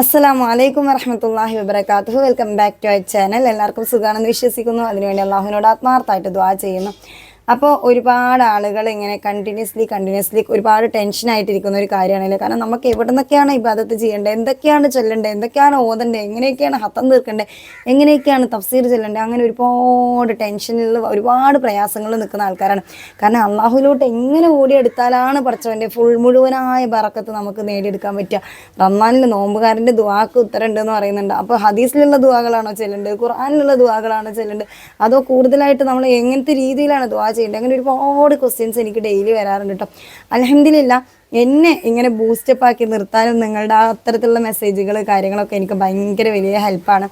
അസ്സലാമു വലൈക്കും വരഹമത്തല്ലാഹി വബർക്കാത്തു welcome back to our channel. എല്ലാവർക്കും സുഖമാണെന്ന് വിശ്വസിക്കുന്നു. അതിനുവേണ്ടി അള്ളാഹുവിനോട് ആത്മാർത്ഥമായിട്ട് ദ്വാ ചെയ്യുന്നു. അപ്പോൾ ഒരുപാട് ആളുകൾ ഇങ്ങനെ കണ്ടിന്യൂസ്ലി കണ്ടിന്യൂസ്ലി ഒരുപാട് ടെൻഷൻ ആയിട്ടിരിക്കുന്ന ഒരു കാര്യമാണല്ലോ? കാരണം നമുക്ക് എവിടെ നിന്നൊക്കെയാണ് ഇബാദത്ത് ചെയ്യേണ്ടത്? എന്തൊക്കെയാണ് ചൊല്ലേണ്ടത്? എന്തൊക്കെയാണ് ഓതേണ്ടത്? എങ്ങനെയൊക്കെയാണ് ഹത്തം തീർക്കേണ്ടത്? എങ്ങനെയൊക്കെയാണ് തഫ്സീർ ചെല്ലേണ്ടത്? അങ്ങനെ ഒരുപാട് ടെൻഷനിൽ ഒരുപാട് പ്രയാസങ്ങൾ നിൽക്കുന്ന ആൾക്കാരാണ്. കാരണം അള്ളാഹുലോട്ട് എങ്ങനെ ഓടിയെടുത്താലാണ് പഠിച്ചവന്റെ ഫുൾ മുഴുവനായ ബറക്കത്ത് നമുക്ക് നേടിയെടുക്കാൻ പറ്റുക. റമ്മാനിൽ നോമ്പുകാരന്റെ ദുവാക്ക് ഉത്തരമുണ്ട് എന്ന് പറയുന്നുണ്ട്. അപ്പോൾ ഹദീസിലുള്ള ദുവാകളാണോ ചെല്ലേണ്ടത്? ഖുർആാനിലുള്ള ദുവാകളാണോ ചെല്ലേണ്ടത്? അതോ കൂടുതലായിട്ട് നമ്മൾ എങ്ങനത്തെ രീതിയിലാണ് ദുവാ ചെയ്യേണ്ടത് അങ്ങനെ ഒരുപാട് ക്വസ്റ്റ്യൻസ് എനിക്ക് ഡെയിലി വരാറുണ്ട് കേട്ടോ അലഹമില്ല എന്നെ ഇങ്ങനെ ബൂസ്റ്റപ്പ് ആക്കി നിർത്താനും നിങ്ങളുടെ ആ അത്തരത്തിലുള്ള മെസ്സേജുകൾ കാര്യങ്ങളൊക്കെ എനിക്ക് ഭയങ്കര വലിയ ഹെൽപ്പാണ്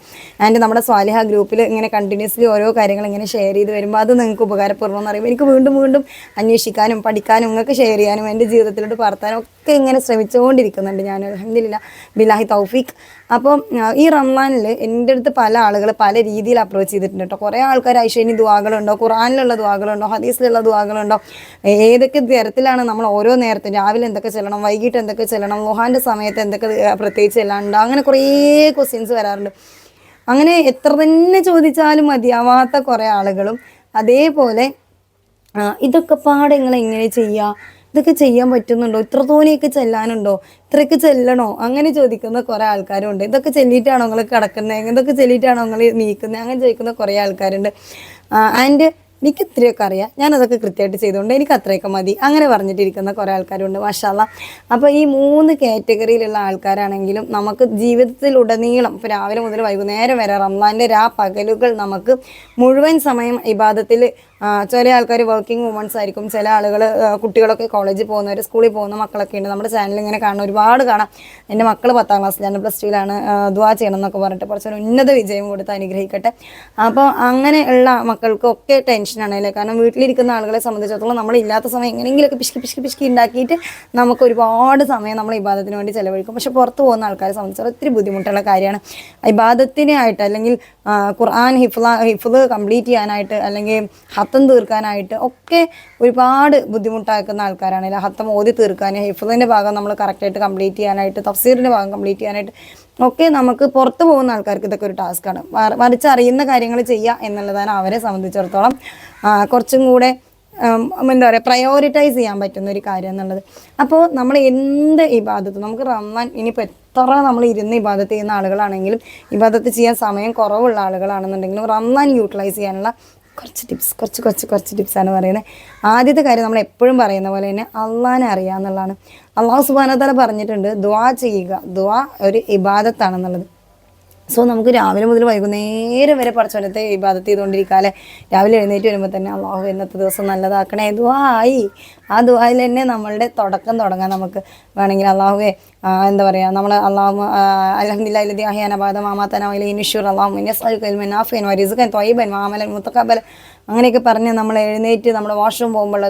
ആൻഡ് നമ്മുടെ സ്വാലിഹ ഗ്രൂപ്പിൽ ഇങ്ങനെ കണ്ടിന്യൂസ്ലി ഓരോ കാര്യങ്ങൾ ഇങ്ങനെ ഷെയർ ചെയ്ത് വരുമ്പോൾ അത് നിങ്ങൾക്ക് ഉപകാരപ്പെടുമെന്ന് അറിയുമ്പോൾ എനിക്ക് വീണ്ടും വീണ്ടും അന്വേഷിക്കാനും പഠിക്കാനും നിങ്ങൾക്ക് ഷെയർ ചെയ്യാനും എന്റെ ജീവിതത്തിലോട്ട് പറത്താനും ഒക്കെ ഇങ്ങനെ ശ്രമിച്ചുകൊണ്ടിരിക്കുന്നുണ്ട് ഞാൻ. അലഹമില്ല ബിലാഹി തൗഫീഖ്. അപ്പം ഈ റംസാനിൽ എന്റെ അടുത്ത് പല ആളുകൾ പല രീതിയിൽ അപ്രോച്ച് ചെയ്തിട്ടുണ്ട് കേട്ടോ. കുറേ ആൾക്കാർ ഐശ്വര്യ ദുവാകളുണ്ടോ? ഖുറാനിലുള്ള ദുവാകളുണ്ടോ? ഹദീസിലുള്ള ദുവാകളുണ്ടോ? ഏതൊക്കെ തരത്തിലാണ് നമ്മൾ ഓരോ നേരത്തും രാവിലെ എന്തൊക്കെ ചെല്ലണം വൈകിട്ട് എന്തൊക്കെ ചെല്ലണം വുഹാന്റെ സമയത്ത് എന്തൊക്കെ പ്രത്യേകിച്ച് ചെല്ലാനുണ്ടോ? അങ്ങനെ കുറേ ക്വസ്റ്റ്യൻസ് വരാറുണ്ട്. അങ്ങനെ എത്ര തന്നെ ചോദിച്ചാലും മതിയാവാത്ത കുറേ ആളുകളും അതേപോലെ ഇതൊക്കെ പാടെ നിങ്ങൾ എങ്ങനെ ചെയ്യുക ഇതൊക്കെ ചെയ്യാൻ പറ്റുന്നുണ്ടോ? ഇത്ര തോനെയൊക്കെ ചെല്ലാനുണ്ടോ? ഇത്രയ്ക്ക് ചെല്ലണോ? അങ്ങനെ ചോദിക്കുന്ന കുറേ ആൾക്കാരുണ്ട്. ഇതൊക്കെ ചെല്ലിയിട്ടാണോ നിങ്ങൾ കിടക്കുന്നത് ഇതൊക്കെ ചെല്ലിയിട്ടാണോ നിങ്ങൾ നീക്കുന്നത് അങ്ങനെ ചോദിക്കുന്ന കുറേ ആൾക്കാരുണ്ട്. ആൻഡ് എനിക്ക് ഇത്രയൊക്കെ അറിയാം. ഞാൻ അതൊക്കെ കൃത്യമായിട്ട് ചെയ്തുകൊണ്ട് എനിക്ക് അത്രയൊക്കെ മതി. അങ്ങനെ പറഞ്ഞിട്ടിരിക്കുന്ന കുറേ ആൾക്കാരുണ്ട് മാഷാല്ല. അപ്പോൾ ഈ മൂന്ന് കാറ്റഗറിയിലുള്ള ആൾക്കാരാണെങ്കിലും നമുക്ക് ജീവിതത്തിലുടനീളം ഇപ്പോൾ രാവിലെ മുതൽ വൈകുന്നേരം വരെ റംലാന്റെ രാ പകലുകൾ നമുക്ക് മുഴുവൻ സമയം ഇബാദത്തിൽ ചില ആൾക്കാർ വർക്കിംഗ് വുമൺസ് ആയിരിക്കും ചില ആളുകൾ കുട്ടികളൊക്കെ കോളേജിൽ പോകുന്നവർ സ്കൂളിൽ പോകുന്ന മക്കളൊക്കെ ഉണ്ട്. നമ്മുടെ ചാനൽ ഇങ്ങനെ കാണുന്ന ഒരുപാട് കാണാം. എന്റെ മക്കൾ പത്താം ക്ലാസ്സിലാണ് പ്ലസ് ടുവിലാണ് ദ്വാ ചെയ്യണം എന്നൊക്കെ പറഞ്ഞിട്ട് കുറച്ചൊരു ഉന്നത വിജയം കൊടുത്ത് അനുഗ്രഹിക്കട്ടെ. അപ്പോൾ അങ്ങനെയുള്ള മക്കൾക്കൊക്കെ ടെൻഷനാണ് അല്ലേ? കാരണം വീട്ടിലിരിക്കുന്ന ആളുകളെ സംബന്ധിച്ചിടത്തോളം നമ്മൾ ഇല്ലാത്ത സമയം എങ്ങനെയെങ്കിലുമൊക്കെ പിശുക്കി പിശുക്കി പിശുക്കി ഉണ്ടാക്കിയിട്ട് നമുക്ക് ഒരുപാട് സമയം നമ്മൾ ഇബാദത്തിന് വേണ്ടി ചിലവഴിക്കും. പക്ഷെ പുറത്ത് പോകുന്ന ആൾക്കാരെ സംബന്ധിച്ചിടത്തോളം ഒത്തിരി ബുദ്ധിമുട്ടുള്ള കാര്യമാണ്. ഇബാദത്തിനായിട്ട് അല്ലെങ്കിൽ ഖുർആൻ ഹിഫ്ല ഹിഫ്ല് കംപ്ലീറ്റ് ചെയ്യാനായിട്ട് അല്ലെങ്കിൽ ഹത്തം തീർക്കാനായിട്ട് ഒക്കെ ഒരുപാട് ബുദ്ധിമുട്ടാക്കുന്ന ആൾക്കാരാണ്. ഹത്തം ഓതി തീർക്കാൻ ഹിഫ്ലിന്റെ ഭാഗം നമ്മൾ കറക്റ്റായിട്ട് കംപ്ലീറ്റ് ചെയ്യാനായിട്ട് തഫ്സീറിന്റെ ഭാഗം കംപ്ലീറ്റ് ചെയ്യാനായിട്ട് ഒക്കെ നമുക്ക് പുറത്ത് പോകുന്ന ആൾക്കാർക്ക് ഇതൊക്കെ ഒരു ടാസ്ക്കാണ് മറിച്ച് അറിയുന്ന കാര്യങ്ങൾ ചെയ്യുക എന്നുള്ളതാണ് അവരെ സംബന്ധിച്ചിടത്തോളം കുറച്ചും കൂടെ എന്താ പറയുക പ്രയോറിറ്റൈസ് ചെയ്യാൻ പറ്റുന്ന ഒരു കാര്യം എന്നുള്ളത്. അപ്പോൾ നമ്മൾ എന്ത് ഇബാദത്ത് നമുക്ക് റമ്മാൻ ഇനിയിപ്പോൾ എത്ര നമ്മൾ ഇരുന്ന് ഇബാദത്ത് ചെയ്യുന്ന ആളുകളാണെങ്കിലും ഇബാദത്ത് ചെയ്യാൻ സമയം കുറവുള്ള ആളുകളാണെന്നുണ്ടെങ്കിലും റമ്മാൻ യൂട്ടിലൈസ് ചെയ്യാനുള്ള കുറച്ച് ടിപ്സ് കുറച്ച് കുറച്ച് കുറച്ച് ടിപ്സാണ് പറയുന്നത്. ആദ്യത്തെ കാര്യം നമ്മൾ എപ്പോഴും പറയുന്ന പോലെ തന്നെ അള്ളാനെ അറിയാന്നുള്ളതാണ്. അള്ളാഹു സുബാനത്താല പറഞ്ഞിട്ടുണ്ട് ദ്വാ ചെയ്യുക. ദ്വാ ഒരു ഇബാദത്താണെന്നുള്ളത്. സോ നമുക്ക് രാവിലെ മുതൽ വൈകുന്നേരം വരെ പഠിച്ചോലത്തെ ഇബാദത്ത് ചെയ്തുകൊണ്ടിരിക്കാല്ലേ രാവിലെ എഴുന്നേറ്റ് വരുമ്പോൾ തന്നെ അള്ളാഹു ഇന്നത്തെ ദിവസം നല്ലതാക്കണേ. ദുആയി. ആ ദുആയിൽ തന്നെ നമ്മളുടെ തുടക്കം തുടങ്ങാം നമുക്ക്. വേണമെങ്കിൽ അള്ളാഹുവെ എന്താ പറയുക നമ്മൾ അള്ളാഹു അലഹദില്ലാഹി അഹിയാനബാദ മാമാത്തനയിലെ ഇനിഷൂർ അള്ളാഹു നാഫിൻ വരിസുഖൻ തൊയ്ബൻ മാമലൻ മുത്തക്കബൽ അങ്ങനെയൊക്കെ പറഞ്ഞ് നമ്മൾ എഴുന്നേറ്റ് നമ്മൾ വാഷ്റൂം പോകുമ്പോൾ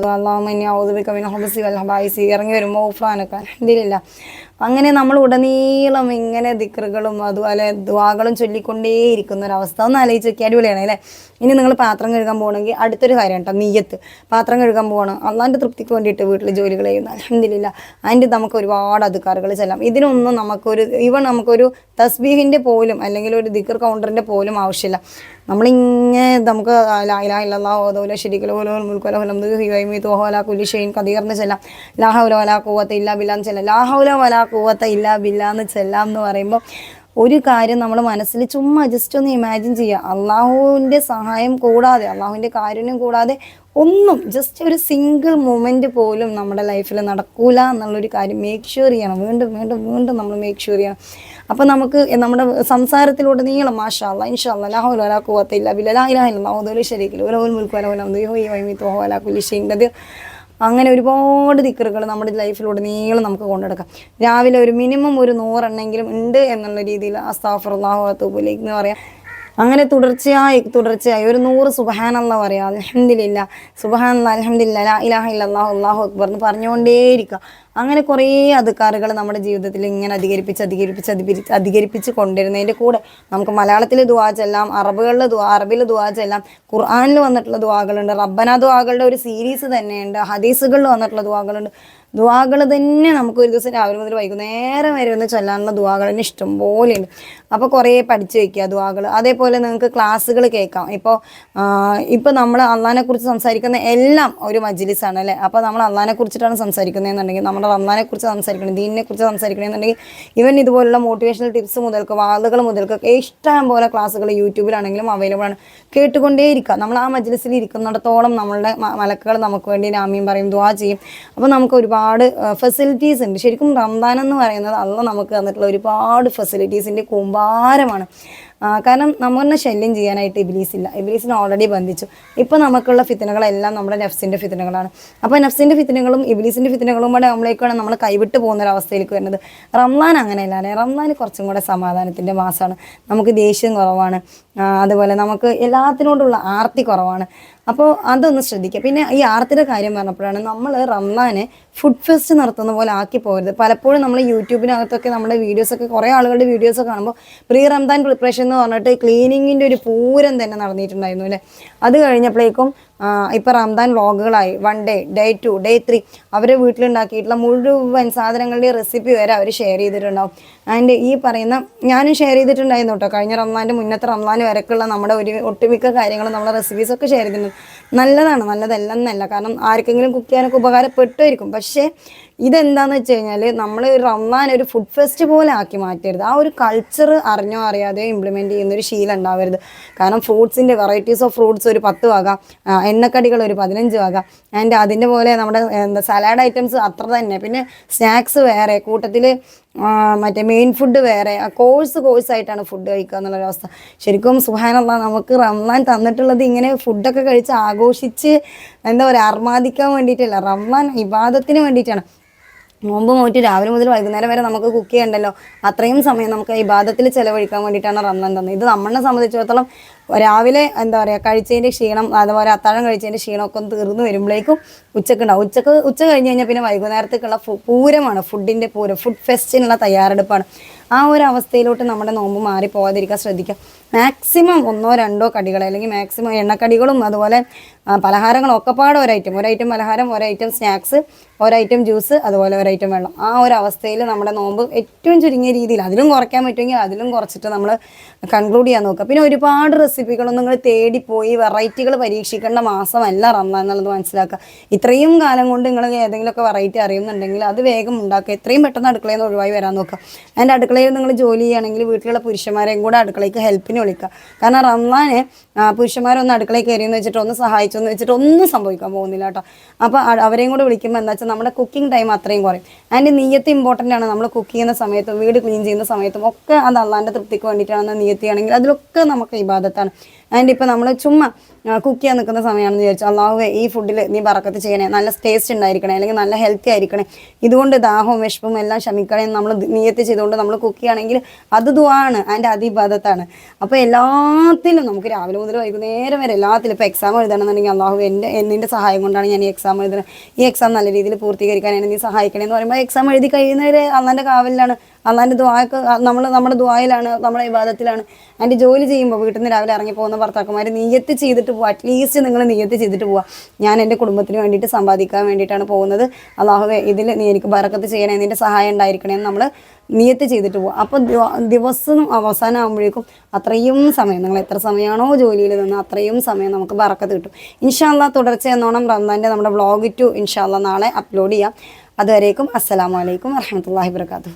ഹബസി ഇറങ്ങി വരുമ്പോൾ ഉഫ്രാനൊക്കെ അലഹദില്ല അങ്ങനെ നമ്മൾ ഉടനീളം ഇങ്ങനെ ദിക്റുകളും അതുപോലെ ദ്വാകളും ചൊല്ലിക്കൊണ്ടേയിരിക്കുന്ന ഒരവസ്ഥ ഒന്ന് ആലോചിച്ച് നോക്കി അടിപൊളിയാണ് അല്ലേ? ഇനി നിങ്ങൾ പാത്രം കഴുകാൻ പോകണമെങ്കിൽ അടുത്തൊരു കാര്യം കേട്ടോ നീയത്ത് പാത്രം കഴുകാൻ പോകണം. അള്ളാന്റെ തൃപ്തിക്ക് വേണ്ടിയിട്ട് വീട്ടിൽ ജോലികൾ ചെയ്യുന്ന അലഹമില്ല അതിന്റെ നമുക്ക് ഒരുപാട് അധികാരികൾ ചെല്ലാം. ഇതിനൊന്നും നമുക്കൊരു ഇവൺ നമുക്കൊരു തസ്ബീഹിന്റെ പോലും അല്ലെങ്കിൽ ഒരു ദിക്ർ കൗണ്ടറിന്റെ പോലും ആവശ്യമില്ല. നമ്മളിങ്ങനെ നമുക്ക് ലാഹിലാഹില്ലാഹോല ശരിക്കലോലോ മുൽക്കൊലോല കുലിഷയും കതീർന്ന് ചെല്ലാം. ലാഹൗല വലാ കൂവത്ത ഇല്ല ബില്ലാന്ന് ചെല്ലാം. ലാഹൗല വലാ കൂവത്ത ഇല്ല ബില്ലാന്ന് ചെല്ലാം എന്ന് പറയുമ്പോൾ ഒരു കാര്യം നമ്മൾ മനസ്സിൽ ചുമ്മാ ജസ്റ്റ് ഒന്ന് ഇമാജിൻ ചെയ്യുക അള്ളാഹുവിന്റെ സഹായം കൂടാതെ അള്ളാഹുവിന്റെ കാരുണ്യം കൂടാതെ ഒന്നും ജസ്റ്റ് ഒരു സിംഗിൾ മൂമെന്റ് പോലും നമ്മുടെ ലൈഫിൽ നടക്കൂല എന്നുള്ളൊരു കാര്യം മേക്ക് ഷുവർ ചെയ്യണം. വീണ്ടും വീണ്ടും വീണ്ടും നമ്മൾ മേക്ക് ഷുവർ ചെയ്യണം. അപ്പോൾ നമുക്ക് നമ്മുടെ സംസാരത്തിലൂടെ നീളം മാഷാ അല്ല ഇൻഷാ അല്ല ലാഹുൽ വലാ കൂവത്തില്ല ബില്ല ലാ ദുലി ശരീക്കില്ല ഉലഹുൽ മുൽക്ക് വല വലം ദുഹു വൈമി തോഹു വലാ കുലി ഷൈഇൻ അങ്ങനെ ഒരുപാട് ദിക്കറുകൾ നമ്മുടെ ലൈഫിലൂടെ നീളം നമുക്ക് കൊണ്ടെടുക്കാം. രാവിലെ ഒരു മിനിമം ഒരു നൂറെണ്ണെങ്കിലും ഉണ്ട് എന്നുള്ള രീതിയിൽ അസ്താഫുല്ലാഹു അത്തൂബുലേക്ക് എന്ന് പറയാം. അങ്ങനെ തുടർച്ചയായി തുടർച്ചയായി ഒരു നൂറ് സുബഹാനല്ല പറയാം. അലഹമില്ല സുബഹാൻ അലഹമില്ല ഇലാഹ ഇല്ലാഹു അള്ളാഹു അക്ബർ എന്ന് പറഞ്ഞുകൊണ്ടേയിരിക്കുക അങ്ങനെ കുറേ അധികാറുകൾ നമ്മുടെ ജീവിതത്തിൽ ഇങ്ങനെ അധികരിപ്പിച്ച് അധികരിപ്പിച്ച് അധികരിച്ച് അധികരിപ്പിച്ച് കൊണ്ടിരുന്നതിന്റെ കൂടെ നമുക്ക് മലയാളത്തിൽ ദുവാ ചെല്ലാം അറബുകളിൽ ദുവാ അറബിൽ ദുവാ ചെല്ലാം ഖുർആാനിൽ വന്നിട്ടുള്ള ദുവാകളുണ്ട് റബ്ബന ദുവാകളുടെ ഒരു സീരീസ് തന്നെയുണ്ട്. ഹദീസുകളിൽ വന്നിട്ടുള്ള ദുവാകളുണ്ട് ദുവാകൾ തന്നെ നമുക്ക് ഒരു ദിവസം രാവിലെ മുതൽ വൈകുന്നേരം വരെ ഒന്ന് ചൊല്ലാനുള്ള ദുവാകൾ തന്നെ ഇഷ്ടംപോലെയുണ്ട് അപ്പോൾ കുറേ പഠിച്ചു വയ്ക്കുക ദുവാകൾ അതേപോലെ നിങ്ങൾക്ക് ക്ലാസ്സുകൾ കേൾക്കാം. ഇപ്പോൾ ഇപ്പോൾ നമ്മൾ അള്ളാനെ കുറിച്ച് സംസാരിക്കുന്ന എല്ലാം ഒരു മജ്ലിസാണ് അല്ലേ? അപ്പോൾ നമ്മൾ അള്ളാനെ കുറിച്ചിട്ടാണ് സംസാരിക്കുന്നതെന്നുണ്ടെങ്കിൽ നമ്മുടെ റംലാനെ കുറിച്ച് സംസാരിക്കണം ദീനിനെ കുറിച്ച് സംസാരിക്കണമെന്നുണ്ടെങ്കിൽ ഇവൻ ഇതുപോലുള്ള മോട്ടിവേഷണൽ ടിപ്സ് മുതൽക്ക് വാളുകൾ മുതൽക്ക് ഇഷ്ടം പോലെ ക്ലാസ്സുകൾ യൂട്യൂബിലാണെങ്കിലും അവൈലബിൾ ആണ്. കേട്ടുകൊണ്ടേയിരിക്കുക നമ്മൾ ആ മജ്ലിസിൽ ഇരിക്കുന്നിടത്തോളം നമ്മളുടെ മലക്കുകൾ നമുക്ക് വേണ്ടി രാമ്യം പറയും ദുവാ ചെയ്യും. അപ്പോൾ നമുക്ക് ഒരുപാട് ഫെസിലിറ്റീസ് ഉണ്ട്. ശരിക്കും റംദാൻ എന്ന് പറയുന്നത് അല്ല നമുക്ക് തന്നിട്ടുള്ള ഒരുപാട് ഫെസിലിറ്റീസിന്റെ കൂമ്പാരമാണ്. കാരണം നമ്മളെ ശല്യം ചെയ്യാനായിട്ട് ഇബിലീസ് ഇല്ല ഇബിലീസിനെ ഓൾറെഡി ബന്ധിച്ചു. ഇപ്പോൾ നമുക്കുള്ള ഫിത്തനകളെല്ലാം നമ്മുടെ നഫ്സിന്റെ ഫിത്തനകളാണ്. അപ്പോൾ നഫ്സിന്റെ ഫിത്തനകളും ഇബിലീസിന്റെ ഫിത്തനകളും കൂടെ നമ്മളേക്കാണ് നമ്മൾ കൈവിട്ട് പോകുന്ന ഒരു അവസ്ഥയിലേക്ക് വരുന്നത്. റംലാൻ അങ്ങനെയല്ല അല്ലേ റംലാൻ കുറച്ചും കൂടെ സമാധാനത്തിന്റെ മാസമാണ് നമുക്ക് ദേഷ്യം കുറവാണ്. അതുപോലെ നമുക്ക് എല്ലാത്തിനോടുള്ള ആർത്തി കുറവാണ്. അപ്പോൾ അതൊന്ന് ശ്രദ്ധിക്കുക പിന്നെ ഈ ആർത്തിയുടെ കാര്യം പറഞ്ഞപ്പോഴാണ് നമ്മൾ റംലാനെ ഫുഡ് ഫെസ്റ്റ് നടത്തുന്ന പോലെ ആക്കി പോകരുത്. പലപ്പോഴും നമ്മൾ യൂട്യൂബിനകത്തൊക്കെ നമ്മുടെ വീഡിയോസൊക്കെ കുറേ ആളുകളുടെ വീഡിയോസ് കാണുമ്പോൾ പ്രീ റംദാൻ പ്രിപ്പറേഷൻ എന്ന് പറഞ്ഞിട്ട് ക്ലീനിങ്ങിന്റെ ഒരു പൂരം തന്നെ നടന്നിട്ടുണ്ടായിരുന്നു അല്ലേ? അത് കഴിഞ്ഞപ്പോഴേക്കും ആ, ഇപ്പൊ Ramzan വ്ളോഗുകളായി. One day day two day three അവർ വീട്ടിലുണ്ടാക്കിയിട്ടുള്ള മുഴുവൻ സാധനങ്ങളുടെ റെസിപ്പി വരെ അവർ ഷെയർ ചെയ്തിട്ടുണ്ടാവും. ആൻഡ് ഈ പറയുന്ന ഞാനും ഷെയർ ചെയ്തിട്ടുണ്ടായിരുന്നു കേട്ടോ കഴിഞ്ഞ റംദാന്റെ മുന്നത്തെ റംദാൻ വരെക്കുള്ള നമ്മുടെ ഒരു ഒട്ടുമിക്ക കാര്യങ്ങളും നമ്മളെ റെസിപ്പീസൊക്കെ ഷെയർ ചെയ്തിട്ടുണ്ട്. നല്ലതാണ് നല്ലതല്ലെന്നല്ല. കാരണം ആർക്കെങ്കിലും കുക്ക് ചെയ്യാനൊക്കെ ഉപകാരപ്പെട്ടുമായിരിക്കും പക്ഷേ ഇതെന്താന്ന് വെച്ച് കഴിഞ്ഞാൽ നമ്മൾ റമ്മാൻ ഒരു ഫുഡ് ഫെസ്റ്റ് പോലെ ആക്കി മാറ്റരുത്. ആ ഒരു കൾച്ചർ അറിഞ്ഞോ അറിയാതെയോ ഇംപ്ലിമെന്റ് ചെയ്യുന്ന ഒരു ശീലം ഉണ്ടാവരുത്. കാരണം ഫ്രൂട്ട്സിന്റെ വെറൈറ്റീസ് ഓഫ് ഫ്രൂട്ട്സ് ഒരു പത്ത് വക എണ്ണക്കടികൾ ഒരു പതിനഞ്ച് വക ആൻഡ് അതിന്റെ പോലെ നമ്മുടെ എന്താ സലാഡ് ഐറ്റംസ് അത്ര തന്നെ. പിന്നെ സ്നാക്സ് വേറെ കൂട്ടത്തിൽ മറ്റേ മെയിൻ ഫുഡ് വേറെ കോഴ്സ് കോഴ്സ് ആയിട്ടാണ് ഫുഡ് കഴിക്കുക എന്നുള്ളൊരവസ്ഥ ശരിക്കും സുഹാനല്ല നമുക്ക് റമ്മാൻ തന്നിട്ടുള്ളത് ഇങ്ങനെ ഫുഡൊക്കെ കഴിച്ച് ആഘോഷിച്ച് എന്താ പറയുക അർമാദിക്കാൻ വേണ്ടിയിട്ടല്ല. റമ്മാൻ ഇബാദത്തിന് വേണ്ടിയിട്ടാണ്. നോമ്പ് നോറ്റ് രാവിലെ മുതൽ വൈകുന്നേരം വരെ നമുക്ക് കുക്ക് ചെയ്യണ്ടല്ലോ? അത്രയും സമയം നമുക്ക് ഇബാദത്തിൽ ചിലവഴിക്കാൻ വേണ്ടിയിട്ടാണ് റംലാൻ തന്നത്. ഇത് നമ്മളെ സംബന്ധിച്ചിടത്തോളം രാവിലെ എന്താ പറയുക കഴിച്ചതിന്റെ ക്ഷീണം അതുപോലെ അത്താഴം കഴിച്ചതിന്റെ ക്ഷീണമൊക്കെ ഒന്ന് തീർന്നു വരുമ്പോഴേക്കും ഉച്ചയ്ക്ക് ഉണ്ടാവും ഉച്ചയ്ക്ക് ഉച്ച കഴിഞ്ഞ് കഴിഞ്ഞാൽ പിന്നെ വൈകുന്നേരത്തേക്കുള്ള പൂരമാണ്. ഫുഡിന്റെ പൂരം ഫുഡ് ഫെസ്റ്റിനുള്ള തയ്യാറെടുപ്പാണ്. ആ ഒരു അവസ്ഥയിലോട്ട് നമ്മുടെ നോമ്പ് മാറി പോകാതിരിക്കാൻ ശ്രദ്ധിക്കുക. മാക്സിമം ഒന്നോ രണ്ടോ കടികൾ അല്ലെങ്കിൽ മാക്സിമം എണ്ണക്കടികളും അതുപോലെ പലഹാരങ്ങളും ഒക്കെ പാടെ ഒരൈറ്റം ഒരൈറ്റം പലഹാരം ഒരൈറ്റം സ്നാക്സ് ഒരൈറ്റം ജ്യൂസ് അതുപോലെ ഒരൈറ്റം വെള്ളം. ആ ഒരു അവസ്ഥയിൽ നമ്മുടെ നോമ്പ് ഏറ്റവും ചുരുങ്ങിയ രീതിയിൽ അതിലും കുറയ്ക്കാൻ പറ്റുമെങ്കിൽ അതിലും കുറച്ചിട്ട് നമ്മൾ കൺക്ലൂഡ് ചെയ്യാൻ നോക്കുക. പിന്നെ ഒരുപാട് റെസിപ്പികളൊന്നും നിങ്ങൾ തേടിപ്പോയി വെറൈറ്റികൾ പരീക്ഷിക്കേണ്ട മാസമല്ല റംസാൻ എന്നുള്ളത് മനസ്സിലാക്കുക. ഇത്രയും കാലം കൊണ്ട് നിങ്ങൾ ഏതെങ്കിലുമൊക്കെ വെറൈറ്റി അറിയുന്നുണ്ടെങ്കിൽ അത് വേഗം ഉണ്ടാക്കുക. എത്രയും പെട്ടെന്ന് അടുക്കളയിൽ നിന്ന് ഒഴിവായി വരാൻ നോക്കുക. അതിന്റെ അടുക്കളയിൽ നിങ്ങൾ ജോലി ചെയ്യുകയാണെങ്കിൽ വീട്ടിലുള്ള പുരുഷന്മാരെയും കൂടെ അടുക്കളയ്ക്ക് ഹെൽപ്പിന് വിളിക്കുക. കാരണം റമ്മാന് പുരുഷന്മാരൊന്ന് അടുക്കളയിൽ കയറിയെന്ന് വെച്ചിട്ട് ഒന്ന് സഹായിച്ചു എന്ന് വെച്ചിട്ട് ഒന്നും സംഭവിക്കാൻ പോകുന്നില്ല കേട്ടോ. അപ്പോൾ അവരെയും കൂടെ വിളിക്കുമ്പോൾ എന്താ വെച്ചാൽ നമ്മുടെ കുക്കിംഗ് ടൈം അത്രയും കുറയും. അതിന്റെ നീയത്ത് ഇമ്പോർട്ടന്റ് ആണ് നമ്മൾ കുക്ക് ചെയ്യുന്ന സമയത്തും വീട് ക്ലീൻ ചെയ്യുന്ന സമയത്തും ഒക്കെ അത് അള്ളാന്റെ തൃപ്തിക്ക് വേണ്ടിയിട്ടാണെന്ന് നീയത്തിയാണെങ്കിൽ അതിലൊക്കെ നമുക്ക് ഇബാദത്താണ്. ആൻഡ് ഇപ്പം നമ്മൾ ചുമ്മാ കുക്ക് ചെയ്യാൻ നിൽക്കുന്ന സമയമാണെന്ന് വിചാരിച്ചു അള്ളാഹു ഈ ഫുഡിൽ നീ പറക്കത്ത് ചെയ്യണേ നല്ല ടേസ്റ്റ് ഉണ്ടായിരിക്കണേ അല്ലെങ്കിൽ നല്ല ഹെൽത്തി ആയിരിക്കണേ. ഇതുകൊണ്ട് ദാഹവും വിഷപ്പും എല്ലാം ശമിക്കണേ നമ്മൾ നീയത്ത് ചെയ്തുകൊണ്ട് നമ്മൾ കുക്ക് ചെയ്യുകയാണെങ്കിൽ അത് ദുവാണ് അതിന്റെ അതിബാധത്താണ് അപ്പോൾ എല്ലാത്തിലും നമുക്ക് രാവിലെ മുതൽ വൈകുന്നേരം വരെ എല്ലാത്തിലും ഇപ്പോൾ എക്സാം എഴുതണമെന്നുണ്ടെങ്കിൽ അള്ളാഹു എന്റെ എന്നിന്റെ സഹായം കൊണ്ടാണ് ഞാൻ ഈ എക്സാം എഴുതുന്നത്. ഈ എക്സാം നല്ല രീതിയിൽ പൂർത്തീകരിക്കാൻ എന്നെ നീ സഹായിക്കണേ എന്ന് പറയുമ്പോൾ എക്സാം എഴുതി കഴിയുന്നവരെ അള്ളാന്റെ കാവലിലാണ്. അള്ളാന്റെ ദ്വാക്ക് നമ്മൾ നമ്മുടെ ദ്വായിലാണ് നമ്മുടെ വിവാദത്തിലാണ് അതിന്റെ ജോലി ചെയ്യുമ്പോൾ വീട്ടിൽ നിന്ന് രാവിലെ ഇറങ്ങി പോകുന്ന ഭർത്താക്കന്മാർ നീയത്ത് ചെയ്തിട്ട് പോവുക അറ്റ്ലീസ്റ്റ് നിങ്ങൾ നീയത്ത് ചെയ്തിട്ട് പോവുക ഞാൻ എന്റെ കുടുംബത്തിന് വേണ്ടിയിട്ട് സമ്പാദിക്കാൻ വേണ്ടിയിട്ടാണ് പോകുന്നത്. അള്ളാഹുവേ ഇതിൽ നീ എനിക്ക് ബറക്കത്ത് ചെയ്യണേ നിന്റെ സഹായം ഉണ്ടായിരിക്കണേ നമ്മൾ നിയത്ത് ചെയ്തിട്ട് പോവുക അപ്പോൾ ദിവസം അവസാനമാകുമ്പോഴേക്കും അത്രയും സമയം നിങ്ങൾ എത്ര സമയമാണോ ജോലിയിൽ നിന്ന് അത്രയും സമയം നമുക്ക് ബറക്കത്ത് കിട്ടും. ഇൻഷാല്ല തുടർച്ച എന്നോണം റംദാന്റെ നമ്മുടെ വ്ളോഗ് ടു ഇൻഷാല്ല നാളെ അപ്ലോഡ് ചെയ്യാം. അതുവരേക്കും അസ്സലാമലൈക്കും വറഹമത്തല്ലാഹി വർക്കാത്തു